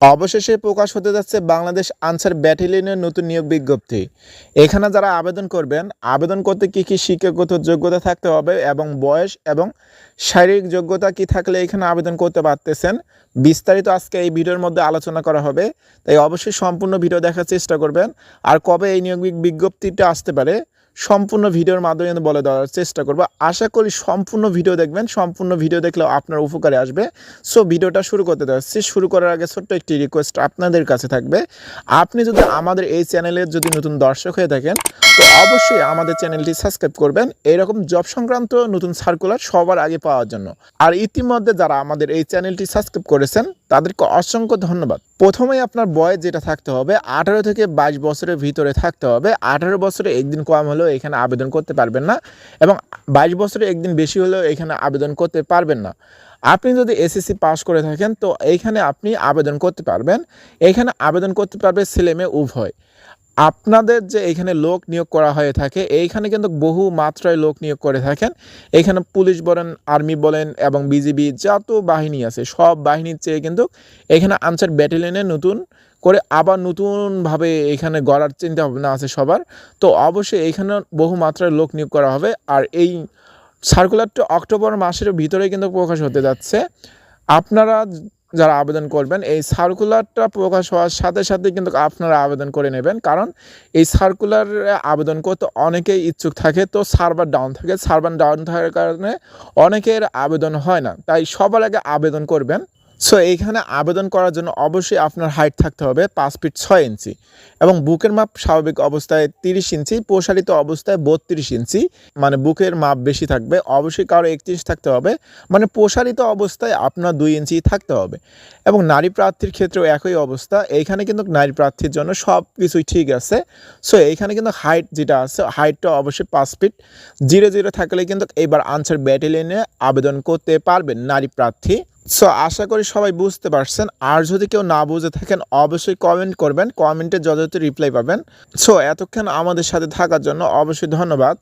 অবশেষে প্রকাশ হতে যাচ্ছে বাংলাদেশ আনসার ব্যাটালিয়নের নতুন নিয়োগ বিজ্ঞপ্তি। এখানে যারা আবেদন করবেন, আবেদন করতে কী কী শিক্ষাগত যোগ্যতা থাকতে হবে এবং বয়স এবং শারীরিক যোগ্যতা কি থাকলে এখানে আবেদন করতে পারতেছেন, বিস্তারিত আজকে এই ভিডিওর মধ্যে আলোচনা করা হবে। তাই অবশ্যই সম্পূর্ণ ভিডিও দেখার চেষ্টা করবেন। আর কবে এই নিয়োগ বিজ্ঞপ্তিটা আসতে পারে সম্পূর্ণ ভিডিওর মাধ্যমে বলে দেওয়ার চেষ্টা করব। আশা করি সম্পূর্ণ ভিডিও দেখবেন, সম্পূর্ণ ভিডিও দেখলেও আপনার উপকারে আসবে। সো ভিডিওটা শুরু করতে যাচ্ছি শুরু করার আগে ছোট্ট একটি রিকোয়েস্ট আপনাদের কাছে থাকবে। আপনি যদি আমাদের এই চ্যানেলের যদি নতুন দর্শক হয়ে থাকেন, তো অবশ্যই আমাদের চ্যানেলটি সাবস্ক্রাইব করবেন। এরকম জব সংক্রান্ত নতুন সার্কুলার সবার আগে পাওয়ার জন্য। আর ইতিমধ্যে যারা আমাদের এই চ্যানেলটি সাবস্ক্রাইব করেছেন, তাদেরকে অসংখ্য ধন্যবাদ। প্রথমেই আপনার বয়স যেটা থাকতে হবে, আঠারো থেকে বাইশ বছরের ভিতরে থাকতে হবে। আঠারো বছরে একদিন কম হলেও এখানে আবেদন করতে পারবেন না এবং বাইশ বছরে একদিন বেশি হলেও এখানে আবেদন করতে পারবেন না। আপনি যদি এসএসসি পাস করে থাকেন, তো এইখানে আপনি আবেদন করতে পারবেন। এখানে আবেদন করতে পারবে ছেলে মেয়ে উভয়। আপনাদের যে এখানে লোক নিয়োগ করা হয়ে থাকে, এইখানে কিন্তু বহু মাত্রায় লোক নিয়োগ করে থাকেন। এখানে পুলিশ বলেন, আর্মি বলেন এবং বিজিবি যত বাহিনী আছে, সব বাহিনীর চেয়ে কিন্তু এখানে আনসার ব্যাটালিয়নে নতুন করে আবার নতুনভাবে এখানে গড়ার চিন্তা ভাবনা আছে সবার। তো অবশ্যই এখানে বহু মাত্রায় লোক নিয়োগ করা হবে। আর এই সার্কুলারটা অক্টোবর মাসের ভিতরে কিন্তু প্রকাশ হতে যাচ্ছে। আপনারা যারা আবেদন করবেন, এই সার্কুলারটা প্রকাশ হওয়ার সাথে সাথে কিন্তু আপনারা আবেদন করে নেবেন। কারণ এই সার্কুলার আবেদন করতে অনেকেই ইচ্ছুক থাকে, তো সার্ভার ডাউন থাকে। সার্ভার ডাউন থাকার কারণে অনেকের আবেদন হয় না। তাই সবার আগে আবেদন করবেন। সো এইখানে আবেদন করার জন্য অবশ্যই আপনার হাইট থাকতে হবে পাঁচ ফিট ছয় ইঞ্চি এবং বুকের মাপ স্বাভাবিক অবস্থায় তিরিশ ইঞ্চি, প্রসারিত অবস্থায় বত্রিশ ইঞ্চি মানে বুকের মাপ বেশি থাকবে। অবশ্যই কারও একত্রিশ থাকতে হবে মানে প্রসারিত অবস্থায় আপনার দুই ইঞ্চি থাকতে হবে এবং নারী প্রার্থীর ক্ষেত্রেও একই অবস্থা। এইখানে কিন্তু নারী প্রার্থীর জন্য সব কিছুই ঠিক আছে। সো এইখানে কিন্তু হাইট যেটা আছে হাইটটা অবশ্যই পাঁচ ফিট জিরো জিরো থাকলে কিন্তু এবার আনসার ব্যাটালিয়নে আবেদন করতে পারবেন নারী প্রার্থী। সো আশা করি সবাই বুঝতে পারছেন। আর যদি কেউ না বুঝে থাকেন, অবশ্যই কমেন্ট করবেন। কমেন্টে যথাযথ রিপ্লাই পাবেন। সো এতক্ষণ আমাদের সাথে থাকার জন্য অবশ্যই ধন্যবাদ।